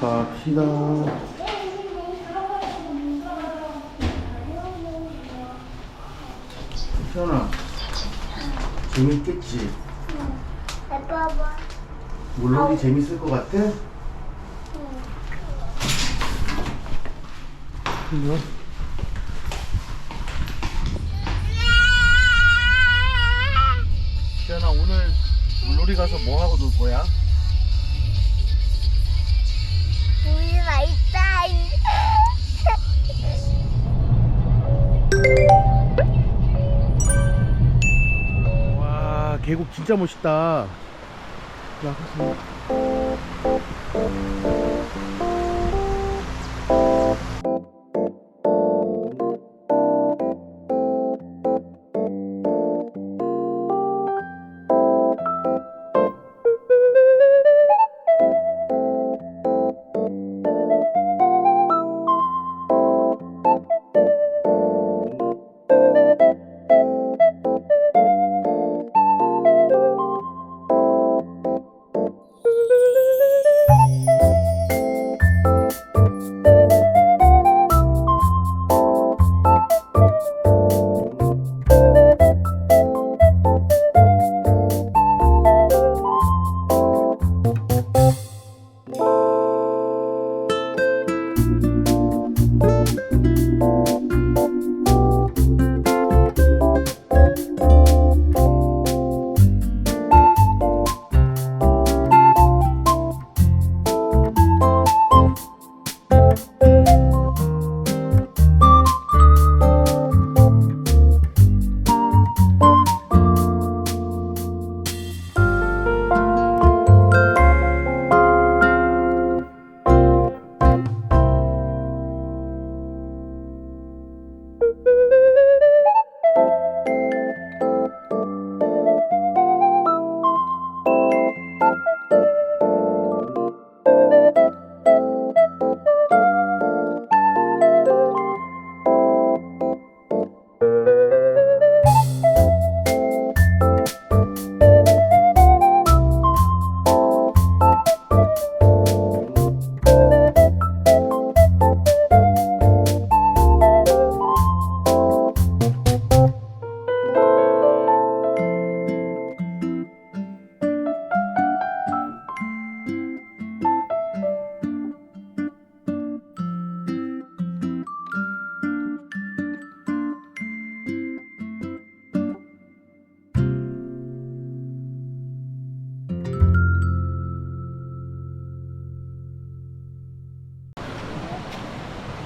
갑시다. 시원아, 재밌겠지? 봐봐. 물놀이 재밌을 것 같아? 이거? 시연아 오늘 물놀이 가서 뭐 하고 놀 거야? 계곡 진짜 멋있다. 야, 가서.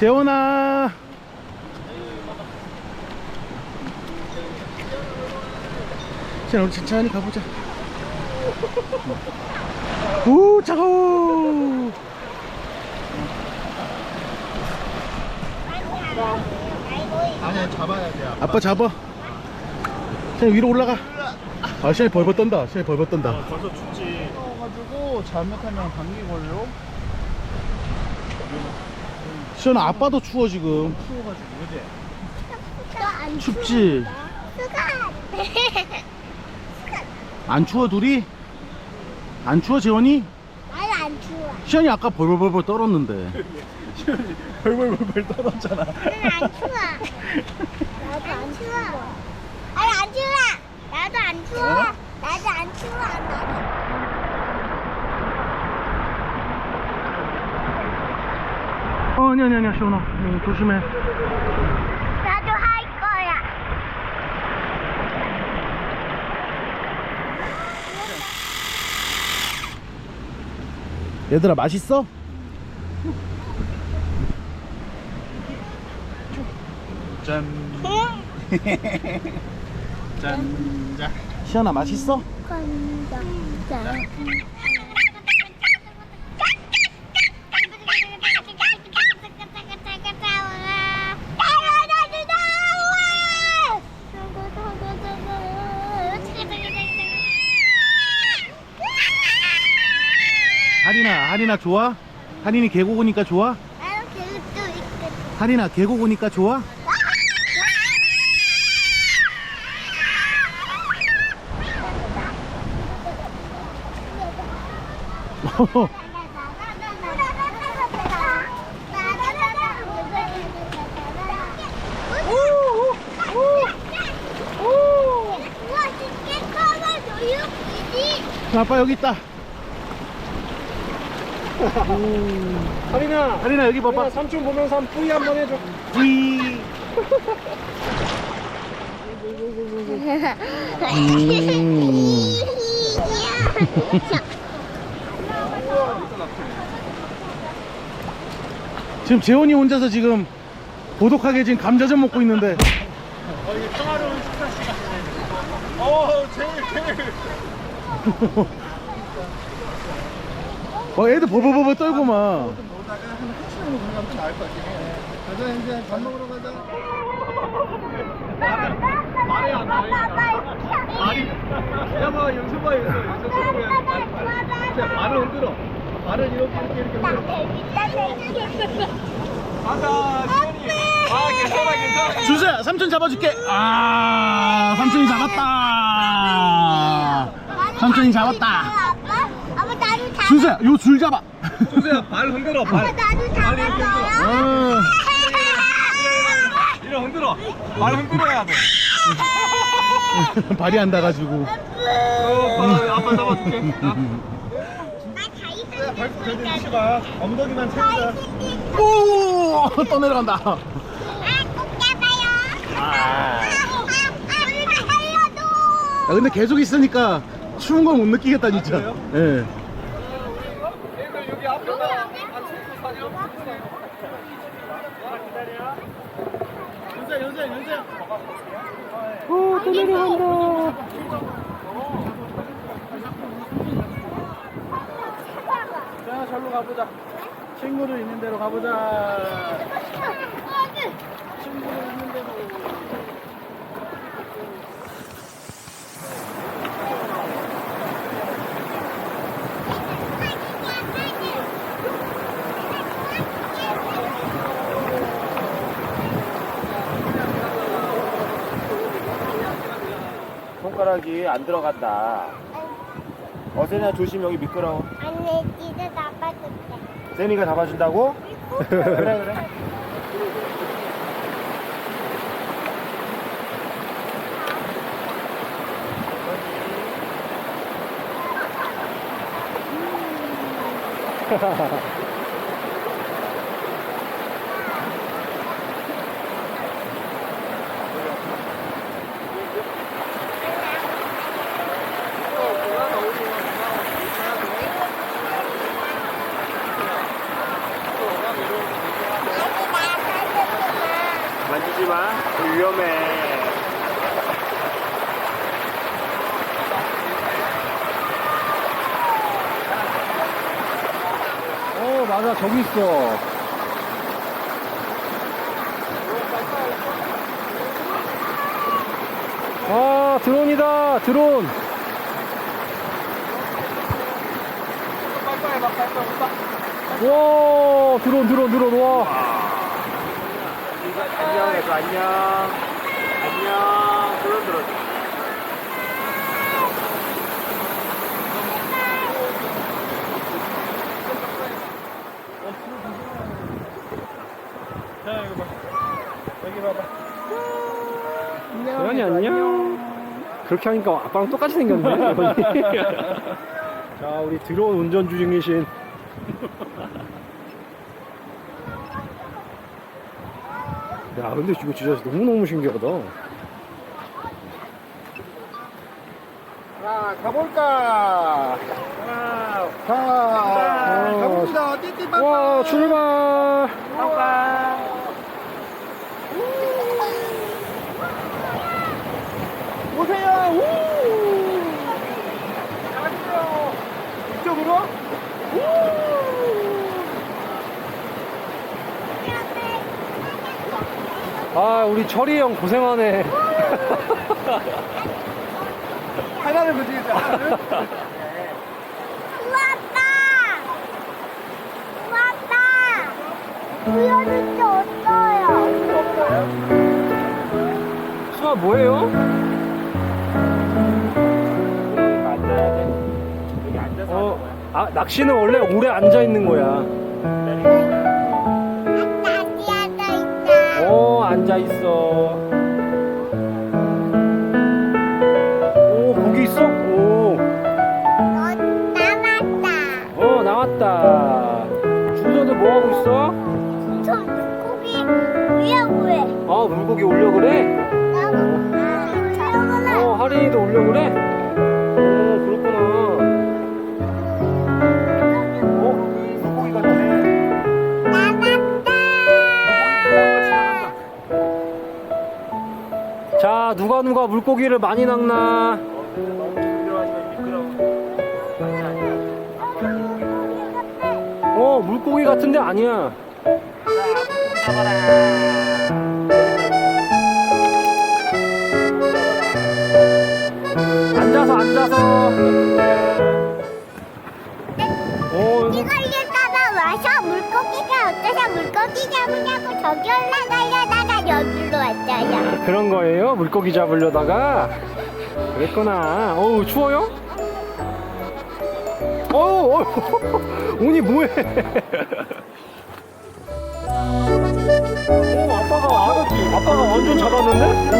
재원아. 자 우리 천천히 가보자. 오 차가워. 아니 잡아야 돼. 아빠. 잡아. 자 위로 올라가. 아 시간이 벌벌 떤다. 시간이 벌벌 떤다. 벌써 춥지. 가지고 잘못하면 감기 걸려. 시연아 아빠도 추워 지금 추워가지고 그지. 또안 춥지. 안 추워 둘이 안 추워 재원이 아니 안 추워. 시연이 아까 벌벌벌벌 떨었는데 벌벌벌벌 떨었잖아. 나는 안 추워. 나도 안 추워. 아니 안 추워. 나도 안 추워. 나도 안 추워. 나도. 어 아니 아니 아니야 시연아 응, 조심해 나도 할 거야. 얘들아 맛있어? 짠. 짠. 자. 시연아 맛있어? 건강 한이나 좋아? 한이니 계곡 오니까 좋아? 한이나 계곡 오니까 좋아? 아빠 여기 있다 하린아 하린아 여기 봐봐. 하린아 삼촌 보면서 한 뿌이 한번 해줘. 뿌이. 지금 재원이 혼자서 지금 고독하게 지금 감자전 먹고 있는데. 어 제일 제일 어 애들 버버버버 괜찮아 주세요 삼촌 잡아줄게. 아 삼촌이 잡았다. 삼촌이 잡았다 주세요 요줄 잡아 주세요 발 흔들어 발 나도 잡아줘요. 어, 이리 흔들어 발 흔들어야 돼 발이 안 닿아가지고 어, 아빠, 아빠 잡아줄게 나발 절대 미치 마 엉덩이만 채우자 오! 또 내려간다 아, 꼭 잡아요. 아, 아, 살려줘. 야, 근데 계속 있으니까 추운 걸 못 느끼겠다 진짜 그래요? 예. 여기 앞에다 연세 연세 연세 오, 또 내려간다. 자 절로 가보자. 친구들 있는 데로 가보자. 친구들 있는 데로 손가락이 안 들어간다. 어세나 조심 여기 미끄러워. 아니, 진짜 나빠줄게. 세미가 잡아준다고? 그래 그래. 만지지 마 위험해. 어 맞아. 저기 있어. 아 드론이다. 드론. 와 드론 드론 드론. 와 안녕. 안녕. 드론 드론 자 이거 봐. 여기 봐봐. 대현이 안녕. 그렇게 하니까 아빠랑 똑같이 생겼네. 자 우리 드론 운전 중이신 야, 근데 이거 진짜 너무너무 신기하다. 자 가볼까? 자 가봅니다. 띠띠빵 와, 출발! 오세요. 우! 이쪽으로 아, 우리 철이 형 고생하네. 하나를 부딪히자 하나를 왔다. 왔다. 우연히 또 없어요. 수아, 뭐예요? 앉아야 돼 여기 앉아서 어, 아, 낚시는 원래 오래 앉아 있는 거야. 다시 앉아 있어. 오, 거기 있어? 오. 나왔다. 어, 나왔다. 준서도 뭐 하고 있어? 저 물고기 위하고 해. 아, 물고기 올려 그래? 나도. 아, 어, 하린이도 올려 그래? 오, 그렇구나. 자 누가 누가 물고기를 많이 낚나? 어 물고기 같은데 아니야. 앉아서 앉아서. 어 이거 이걸릴까봐 와서 물고기가 어떠서 물고기 잡으냐고 저기 왔어요. 그런 거예요? 물고기 잡으려다가 그랬구나. 어우 추워요? 어우 운이 뭐해? 오 아빠가 아빠가 완전 잡았는데?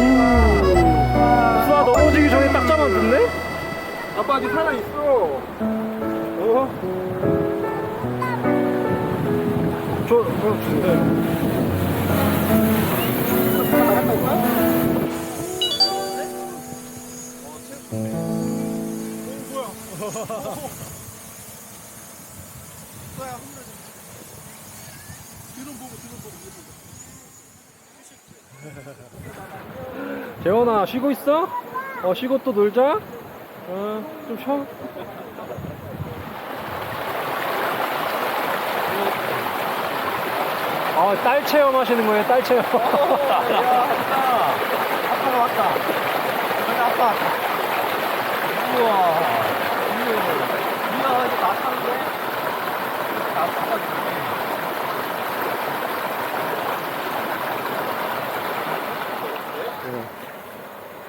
수아 넘어지기 전에 딱 잡아줬네? 아빠 아직 살아 있어. 어? 저, 어, 주세요. 재원아 쉬고 있어? 어 쉬고 또 놀자. 어좀 쉬어. 아, 딸 체험하시는 거예요, 딸 체험. 아빠가 왔다. 저기 아빠 왔다. 우와. 이야, 이야, 이거 나 타는데? 나 타가지고.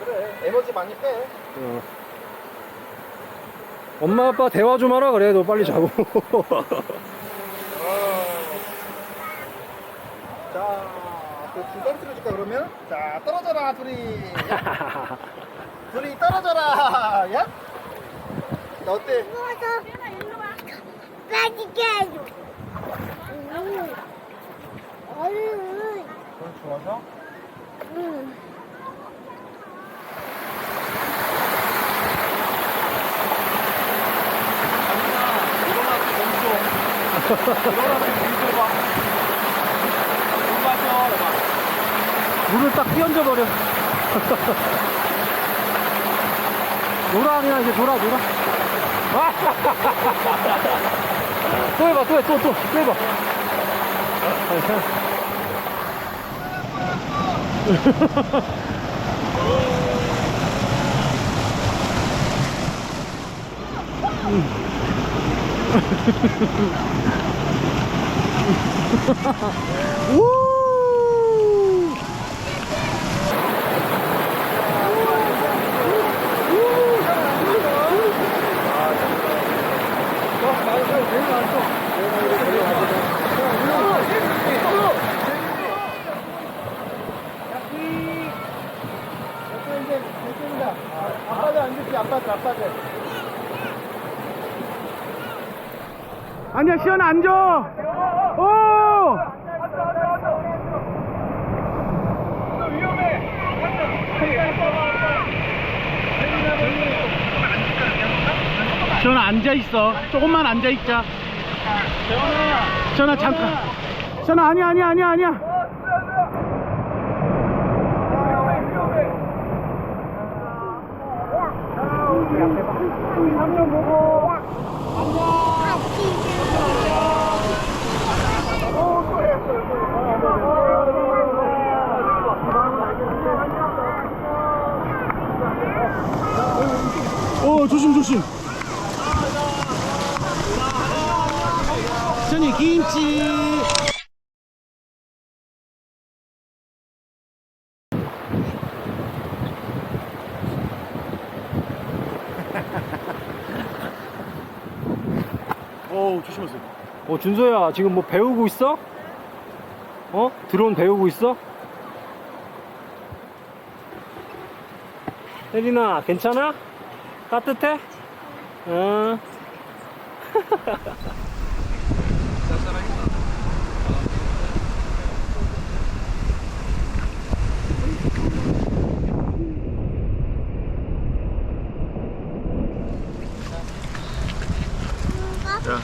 그래, 에너지 많이 빼. 어. 엄마, 아빠 대화 좀 하라 그래, 너 빨리 자고. 자, 그 중간 틀어줄까 그러면? 자, 떨어져라, 둘이. 둘이 떨어져라. 야? 자, 어때? 빠지게 해줘. 얼른. 좋아서? 응. 물을 딱 끼얹어 버려. 놀아, 그냥 이제 놀아, 놀아. 또 해봐, 또 해, 또, 또, 또 해봐. 우! 아빠들 앉을게, 아빠들, 아빠들. 아니야, 시연아, 앉아! 오! 시연아, 앉아있어. 조금만 앉아있자. 시연아, 잠깐. 시연아, 아니야, 아니야, 아니야, 아니야. 어, 조심, 조심. 시연이 김치. 어우, 조심하세요. 어, 준서야, 지금 뭐 배우고 있어? 어? 드론 배우고 있어? 혜린아, 괜찮아? 따뜻해? 응. 자.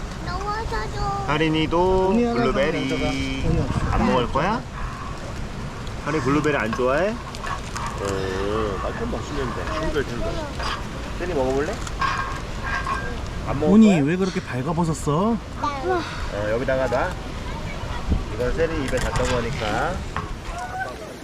하린이도 블루베리 안 먹을 거야? 하린 블루베리 안 좋아해? 어, 나좀 맛있는데. 힘들 텐데. 세리 먹어볼래? 안 먹을 거야? 왜 그렇게 발가벗었어? 어, 여기다가 놔. 이건 세리 입에 닿던 거니까.